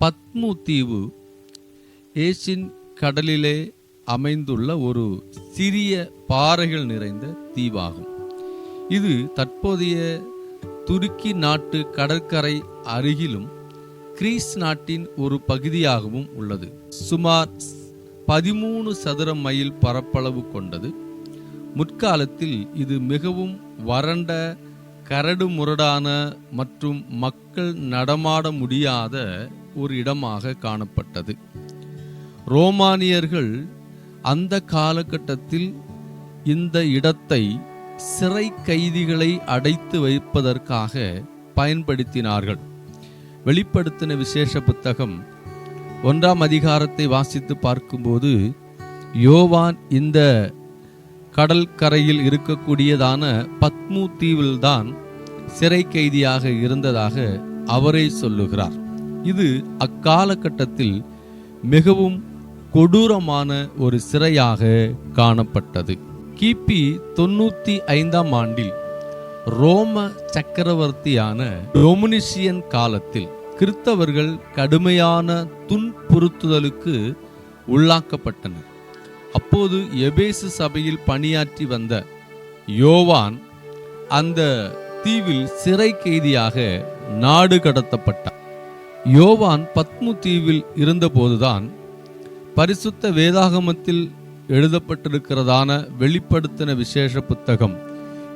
பத்மு தீவு ஏசின் கடலிலே அமைந்துள்ள ஒரு சிறிய பாறைகள் நிறைந்த தீவாகும். இது தற்போதைய துருக்கி நாட்டு கடற்கரை அருகிலும் கிரீஸ் நாட்டின் ஒரு பகுதியாகவும் உள்ளது. சுமார் பதிமூணு சதுர மைல் பரப்பளவு கொண்டது. முற்காலத்தில் இது மிகவும் வறண்ட கரடு முரடான மற்றும் மக்கள் நடமாட முடியாத ஒரு இடமாக காணப்பட்டது. ரோமானியர்கள் அந்த காலகட்டத்தில் இந்த இடத்தை சிறை கைதிகளை அடைத்து வைப்பதற்காக பயன்படுத்தினார்கள். வெளிப்படுத்தின விசேஷ புத்தகம் ஒன்றாம் அதிகாரத்தை வாசித்து பார்க்கும்போது யோவான் இந்த கடற்கரையில் இருக்கக்கூடியதான பத்மு தீவில்தான் சிறை கைதியாக இருந்ததாக அவரே சொல்லுகிறார். இது அக்காலகட்டத்தில் மிகவும் கொடூரமான ஒரு சிறையாக காணப்பட்டது. கிபி தொண்ணூத்தி ஐந்தாம் ஆண்டில் ரோம சக்கரவர்த்தியான டொமினிசியன் காலத்தில் கிறிஸ்தவர்கள் கடுமையான துன்புறுத்துதலுக்கு உள்ளாக்கப்பட்டனர். அப்போது எபேசு சபையில் பணியாற்றி வந்த யோவான் அந்த தீவில் சிறை கைதியாக நாடு கடத்தப்பட்டார் யோவான் பத்மு தீவில் இருந்தபோதுதான் பரிசுத்த வேதாகமத்தில் எழுதப்பட்டிருக்கிறதான வெளிப்படுத்தின விசேஷ புத்தகம்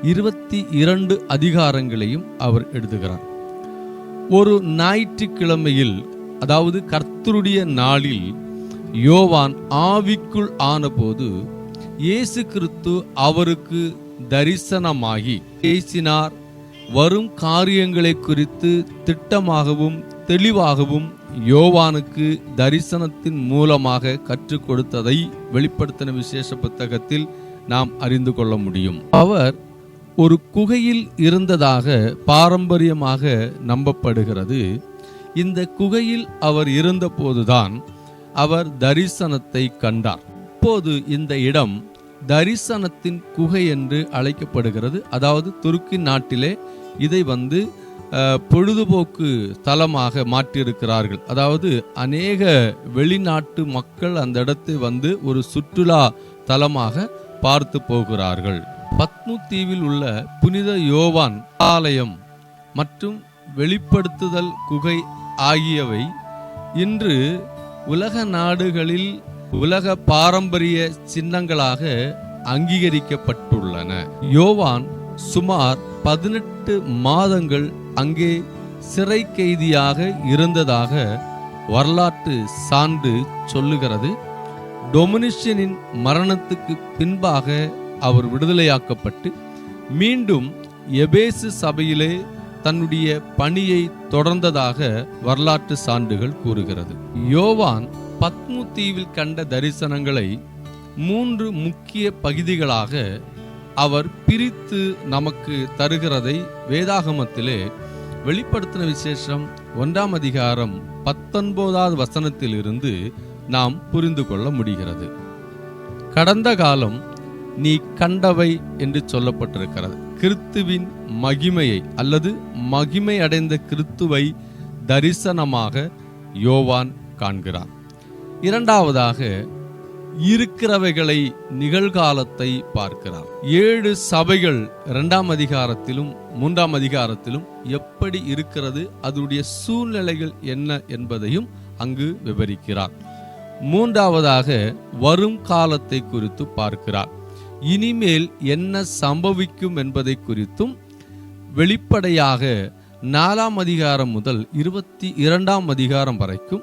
இருபத்தி இரண்டு அதிகாரங்களையும் அவர் எழுதுகிறார். ஒரு ஞாயிற்றுக்கிழமையில் அதாவது கர்த்தருடைய நாளில் யோவான் ஆவிக்குள் ஆனபோது இயேசு கிறிஸ்து அவருக்கு தரிசனமாகி பேசினார். வரும் காரியங்களை குறித்து திட்டமாகவும் தெளிவாகவும் யோவானுக்கு தரிசனத்தின் மூலமாக கற்றுக் கொடுத்ததை வெளிப்படுத்தின விசேஷ புத்தகத்தில் நாம் அறிந்து கொள்ள முடியும். அவர் ஒரு குகையில் இருந்ததாக பாரம்பரியமாக நம்பப்படுகிறது. இந்த குகையில் அவர் இருந்தபோதுதான் அவர் தரிசனத்தை கண்டார். இப்போது இந்த இடம் தரிசனத்தின் குகை என்று அழைக்கப்படுகிறது. அதாவது துருக்கி நாட்டிலே இதை வந்து பொழுதுபோக்கு தலமாக மாற்றியிருக்கிறார்கள். அதாவது அநேக வெளிநாட்டு மக்கள் அந்த இடத்தை வந்து ஒரு சுற்றுலா தலமாக பார்த்து போகிறார்கள். பத்மு தீவில் உள்ள புனித யோவான் ஆலயம் மற்றும் வெளிப்படுத்துதல் குகை ஆகியவை இன்று உலக நாடுகளில் உலக பாரம்பரிய சின்னங்களாக அங்கீகரிக்கப்பட்டுள்ளன. யோவான் சுமார் பதினெட்டு மாதங்கள் அங்கே சிறை கைதியாக இருந்ததாக வரலாற்று சான்று சொல்லுகிறது. டொமினிஷனின் மரணத்துக்கு பின்பாக அவர் விடுதலையாக்கப்பட்டு மீண்டும் எபேசு சபையிலே தன்னுடைய பணியை தொடர்ந்ததாக வரலாற்று சான்றுகள் கூறுகிறது. யோவான் பத்மு தீவில் கண்ட தரிசனங்களை மூன்று முக்கிய பகுதிகளாக அவர் பிரித்து நமக்கு தருகிறதை வேதாகமத்திலே வெளிப்படுத்தின விசேஷம் ஒன்றாம் அதிகாரம் பத்தொன்பதாவது வசனத்திலிருந்து நாம் புரிந்து கொள்ள முடிகிறது. கடந்த காலம் நீ கண்டவை என்று சொல்லப்பட்டிருக்கிறது. கிறித்துவின் மகிமையை அல்லது மகிமை அடைந்த கிறித்துவை தரிசனமாக யோவான் காண்கிறான். இரண்டாவதாக இருக்கிறவைகளை நிகழ்காலத்தை பார்க்கிறார். ஏழு சபைகள் இரண்டாம் அதிகாரத்திலும் மூன்றாம் அதிகாரத்திலும் எப்படி இருக்கிறது அதனுடைய சூழ்நிலைகள் என்ன என்பதையும் அங்கு விவரிக்கிறார். மூன்றாவதாக வரும் காலத்தை குறித்து பார்க்கிறார். இனிமேல் என்ன சம்பவிக்கும் என்பதை குறித்தும் வெளிப்படையாக நாலாம் அதிகாரம் முதல் இருபத்தி இரண்டாம் அதிகாரம் வரைக்கும்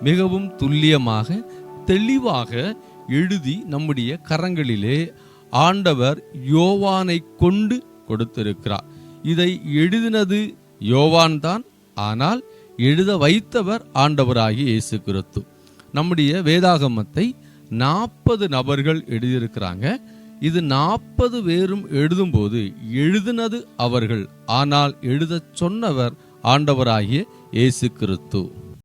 மிகவும் துல்லியமாக தெளிவாக எழுதி நம்முடைய கரங்களிலே ஆண்டவர் யோவானை கொண்டு கொடுத்திருக்கிறார். இதை எழுதினது யோவான் தான் ஆனால் எழுத வைத்தவர் ஆண்டவராகிய இயேசு கிறிஸ்து. நம்முடைய வேதாகமத்தை நாற்பது நபர்கள் எழுதியிருக்கிறாங்க. இது நாற்பது பேரும் எழுதும்போது எழுதினது அவர்கள் ஆனால் எழுதச் சொன்னவர் ஆண்டவராகிய இயேசு கிறிஸ்து.